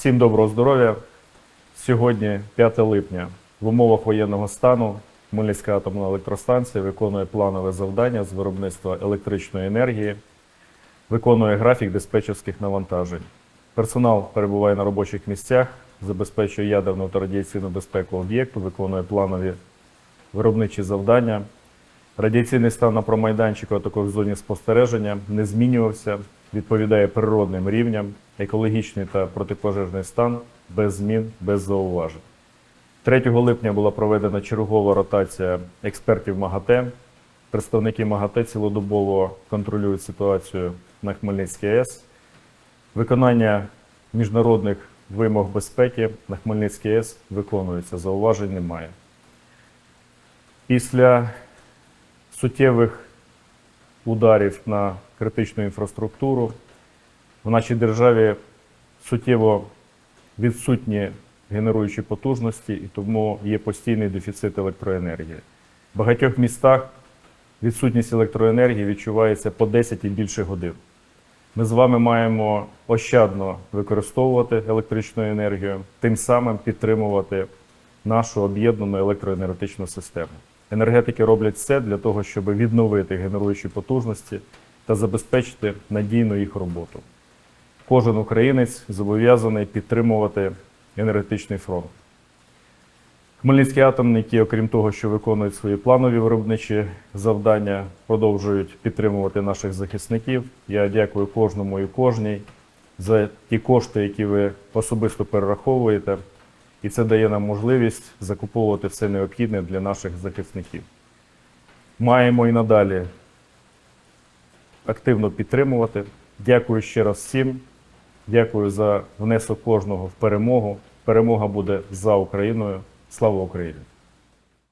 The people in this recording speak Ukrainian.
Всім доброго здоров'я. Сьогодні 5 липня. В умовах воєнного стану Хмельницька атомна електростанція виконує планове завдання з виробництва електричної енергії, виконує графік диспетчерських навантажень. Персонал перебуває на робочих місцях, забезпечує ядерну та радіаційну безпеку об'єкту, виконує планові виробничі завдання. Радіаційний стан на промайданчику, а також в зоні спостереження не змінювався, відповідає природним рівням, екологічний та протипожежний стан без змін, без зауважень. 3 липня була проведена чергова ротація експертів МАГАТЕ. Представники МАГАТЕ цілодобово контролюють ситуацію на Хмельницькій АЕС. Виконання міжнародних вимог безпеки на Хмельницькій АЕС виконується, зауважень немає. Після суттєвих ударів на критичну інфраструктуру в нашій державі суттєво відсутні генеруючі потужності, і тому є постійний дефіцит електроенергії. В багатьох містах відсутність електроенергії відчувається по 10 і більше годин. Ми з вами маємо ощадно використовувати електричну енергію, тим самим підтримувати нашу об'єднану електроенергетичну систему. Енергетики роблять все для того, щоб відновити генеруючі потужності та забезпечити надійну їх роботу. Кожен українець зобов'язаний підтримувати енергетичний фронт. Хмельницькі атомники, окрім того, що виконують свої планові виробничі завдання, продовжують підтримувати наших захисників. Я дякую кожному і кожній за ті кошти, які ви особисто перераховуєте, і це дає нам можливість закуповувати все необхідне для наших захисників. Маємо і надалі активно підтримувати. Дякую ще раз всім. Дякую за внесок кожного в перемогу. Перемога буде за Україною. Слава Україні!